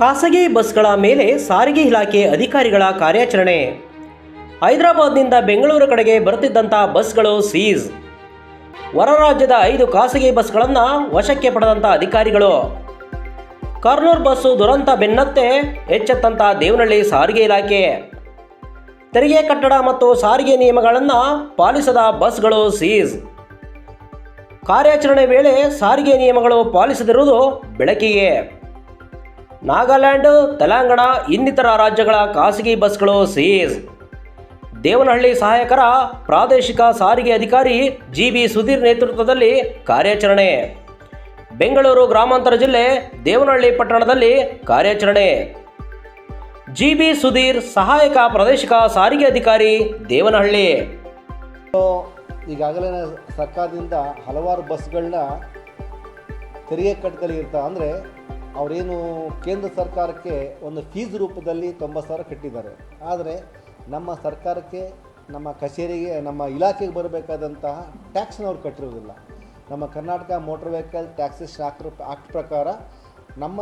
ಖಾಸಗಿ ಬಸ್ಗಳ ಮೇಲೆ ಸಾರಿಗೆ ಇಲಾಖೆ ಅಧಿಕಾರಿಗಳ ಕಾರ್ಯಾಚರಣೆ. ಹೈದರಾಬಾದ್ನಿಂದ ಬೆಂಗಳೂರು ಕಡೆಗೆ ಬರುತ್ತಿದ್ದಂಥ ಬಸ್ಗಳು ಸೀಸ್ ಹೊರ ರಾಜ್ಯದ ಐದು ಖಾಸಗಿ ಬಸ್ಗಳನ್ನು ವಶಕ್ಕೆ ಪಡೆದಂಥ ಅಧಿಕಾರಿಗಳು. ಕಾರ್ನೂರು ಬಸ್ಸು ದುರಂತ ಬೆನ್ನತ್ತೆ ಹೆಚ್ಚೆತ್ತಂಥ ದೇವನಹಳ್ಳಿ ಸಾರಿಗೆ ಇಲಾಖೆ. ತೆರಿಗೆ ಕಟ್ಟಡ ಮತ್ತು ಸಾರಿಗೆ ನಿಯಮಗಳನ್ನು ಪಾಲಿಸದ ಬಸ್ಗಳು ಸೀಸ್ ಕಾರ್ಯಾಚರಣೆ ವೇಳೆ ಸಾರಿಗೆ ನಿಯಮಗಳು ಪಾಲಿಸದಿರುವುದು ಬೆಳಕಿಗೆ. ನಾಗಾಲ್ಯಾಂಡ್, ತೆಲಂಗಾಣ, ಇನ್ನಿತರ ರಾಜ್ಯಗಳ ಖಾಸಗಿ ಬಸ್ಗಳು ಸೀಸ್. ದೇವನಹಳ್ಳಿ ಸಹಾಯಕರ ಪ್ರಾದೇಶಿಕ ಸಾರಿಗೆ ಅಧಿಕಾರಿ ಜಿ ಬಿ ಸುಧೀರ್ ನೇತೃತ್ವದಲ್ಲಿ ಕಾರ್ಯಾಚರಣೆ. ಬೆಂಗಳೂರು ಗ್ರಾಮಾಂತರ ಜಿಲ್ಲೆ ದೇವನಹಳ್ಳಿ ಪಟ್ಟಣದಲ್ಲಿ ಕಾರ್ಯಾಚರಣೆ. ಜಿ ಬಿ ಸುಧೀರ್ ಸಹಾಯಕ ಪ್ರಾದೇಶಿಕ ಸಾರಿಗೆ ಅಧಿಕಾರಿ ದೇವನಹಳ್ಳಿ. ಈಗಾಗಲೇ ಸರ್ಕಾರದಿಂದ ಹಲವಾರು ಬಸ್ಗಳನ್ನ ತೆರಿಗೆ ಕಟ್ಟದಲ್ಲಿ ಇರ್ತಾ ಅಂದರೆ ಅವರೇನು ಕೇಂದ್ರ ಸರ್ಕಾರಕ್ಕೆ ಒಂದು ಫೀಸ್ ರೂಪದಲ್ಲಿ ತೊಂಬತ್ತು ಸಾವಿರ ಕಟ್ಟಿದ್ದಾರೆ. ಆದರೆ ನಮ್ಮ ಸರ್ಕಾರಕ್ಕೆ, ನಮ್ಮ ಕಚೇರಿಗೆ, ನಮ್ಮ ಇಲಾಖೆಗೆ ಬರಬೇಕಾದಂತಹ ಟ್ಯಾಕ್ಸ್ನ ಅವ್ರು ಕಟ್ಟಿರೋದಿಲ್ಲ. ನಮ್ಮ Karnataka motor vehicle taxes act act ಪ್ರಕಾರ ನಮ್ಮ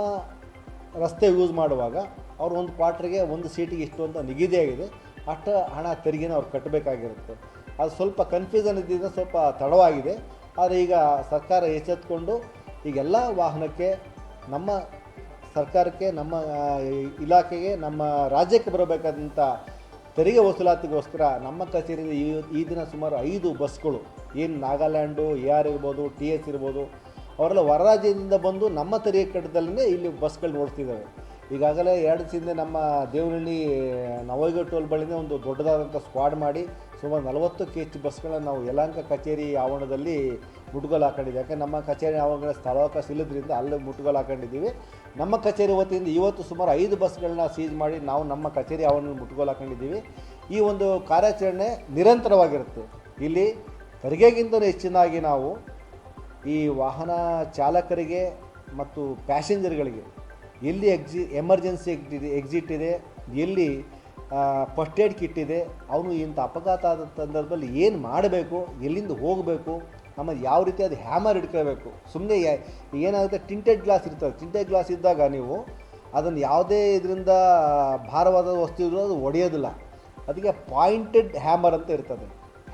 ರಸ್ತೆ ಯೂಸ್ ಮಾಡುವಾಗ ಅವ್ರು ಒಂದು ಕ್ವಾರ್ಟ್ರಿಗೆ ಒಂದು ಸೀಟಿಗೆ ಇಷ್ಟು ಅಂತ ನಿಗದಿಯಾಗಿದೆ ಅಷ್ಟು ಹಣ ತೆರಿಗೆನ ಅವ್ರು ಕಟ್ಟಬೇಕಾಗಿರುತ್ತೆ. ಅದು ಸ್ವಲ್ಪ ಕನ್ಫ್ಯೂಸನ್ ಇದ್ದಿದ್ದರಿಂದ ಸ್ವಲ್ಪ ತಡವಾಗಿದೆ. ಆದರೆ ಈಗ ಸರ್ಕಾರ ಎಚ್ಚೆತ್ಕೊಂಡು ಈಗೆಲ್ಲ ವಾಹನಕ್ಕೆ ನಮ್ಮ ಸರ್ಕಾರಕ್ಕೆ, ನಮ್ಮ ಇಲಾಖೆಗೆ, ನಮ್ಮ ರಾಜ್ಯಕ್ಕೆ ಬರಬೇಕಾದಂಥ ತೆರಿಗೆ ವಸೂಲಾತಿಗೋಸ್ಕರ ನಮ್ಮ ಕಚೇರಿಯಲ್ಲಿ ಈ ಈ ದಿನ ಸುಮಾರು ಐದು ಬಸ್ಗಳು, ಏನು ನಾಗಾಲ್ಯಾಂಡು, ಎ ಆರ್ ಇರ್ಬೋದು, ಟಿ ಎಸ್ ಇರ್ಬೋದು, ಅವರೆಲ್ಲ ಹೊರ ರಾಜ್ಯದಿಂದ ಬಂದು ನಮ್ಮ ತೆರಿಗೆ ಕಟ್ಟದಲ್ಲೇ ಇಲ್ಲಿ ಬಸ್ಗಳು ಓಡಿಸ್ತಿದ್ದಾವೆ. ಈಗಾಗಲೇ ಎರಡು ಹಿಂದೆ ನಮ್ಮ ದೇವನಹಳ್ಳಿ ನವೈಗ ಟೋಲ್ ಒಂದು ದೊಡ್ಡದಾದಂಥ ಸ್ಕ್ವಾಡ್ ಮಾಡಿ ಸುಮಾರು ನಲವತ್ತು ಕೆ ಎಚ್ ಬಸ್ಗಳನ್ನ ನಾವು ಯಲಾಂಕ ಕಚೇರಿ ಆವರಣದಲ್ಲಿ ಮುಟ್ಗೋಲು ಹಾಕೊಂಡಿದ್ದೀವಿ ಯಾಕೆ ನಮ್ಮ ಕಚೇರಿ ಆವರಣ ಸ್ಥಳಾವಕಾಶ ಇಲ್ಲದ್ರಿಂದ ಅಲ್ಲೇ ಮುಟ್ಗೋಲು ಹಾಕೊಂಡಿದ್ದೀವಿ. ನಮ್ಮ ಕಚೇರಿ ವತಿಯಿಂದ ಇವತ್ತು ಸುಮಾರು ಐದು ಬಸ್ಗಳನ್ನ ಸೀಜ್ ಮಾಡಿ ನಾವು ನಮ್ಮ ಕಚೇರಿ ಆವರಣದಲ್ಲಿ ಮುಟ್ಗೋಲು ಹಾಕೊಂಡಿದ್ದೀವಿ. ಈ ಒಂದು ಕಾರ್ಯಾಚರಣೆ ನಿರಂತರವಾಗಿರುತ್ತೆ. ಇಲ್ಲಿ ತೆರಿಗೆಗಿಂತಲೂ ಹೆಚ್ಚಿನಾಗಿ ನಾವು ಈ ವಾಹನ ಚಾಲಕರಿಗೆ ಮತ್ತು ಪ್ಯಾಸೆಂಜರ್ಗಳಿಗೆ ಎಲ್ಲಿ ಎಕ್ಸಿ ಎಮರ್ಜೆನ್ಸಿ ಎಕ್ಸಿಟ್ ಎಕ್ಸಿಟ್ ಇದೆ, ಎಲ್ಲಿ ಫಸ್ಟ್ ಏಡ್ ಕಿಟ್ ಇದೆ, ಅವನು ಇಂಥ ಅಪಘಾತ ಆದ ಸಂದರ್ಭದಲ್ಲಿ ಏನು ಮಾಡಬೇಕು, ಎಲ್ಲಿಂದ ಹೋಗಬೇಕು, ಆಮೇಲೆ ಯಾವ ರೀತಿ ಅದು ಹ್ಯಾಮರ್ ಇಟ್ಕೋಬೇಕು ಸುಮ್ಮನೆ ಏನಾಗುತ್ತೆ ಟಿಂಟೆಡ್ ಗ್ಲಾಸ್ ಇರ್ತದೆ. ಟಿಂಟೆಡ್ ಗ್ಲಾಸ್ ಇದ್ದಾಗ ನೀವು ಅದನ್ನು ಯಾವುದೇ ಇದರಿಂದ ಭಾರವಾದ ವಸ್ತು ಇದ್ರೂ ಅದು ಒಡೆಯೋದಿಲ್ಲ. ಅದಕ್ಕೆ ಪಾಯಿಂಟೆಡ್ ಹ್ಯಾಮರ್ ಅಂತ ಇರ್ತದೆ.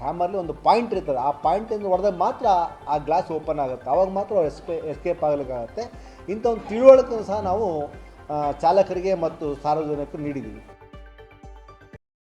ಹ್ಯಾಮರ್ಲಿ ಒಂದು ಪಾಯಿಂಟ್ ಇರ್ತದೆ. ಆ ಪಾಯಿಂಟಿಂದ ಹೊಡೆದಾಗ ಮಾತ್ರ ಆ ಗ್ಲಾಸ್ ಓಪನ್ ಆಗುತ್ತೆ. ಅವಾಗ ಮಾತ್ರ ಎಸ್ಪೇ ಎಸ್ಕೇಪ್ ಆಗಲಿಕ್ಕಾಗುತ್ತೆ. ಇಂಥ ಒಂದು ತಿಳುವಳಿಕೆ ಸಹ ನಾವು ಚಾಲಕರಿಗೆ ಮತ್ತು ಸಾರ್ವಜನಿಕರು ನೀಡಿದ್ದೀವಿ.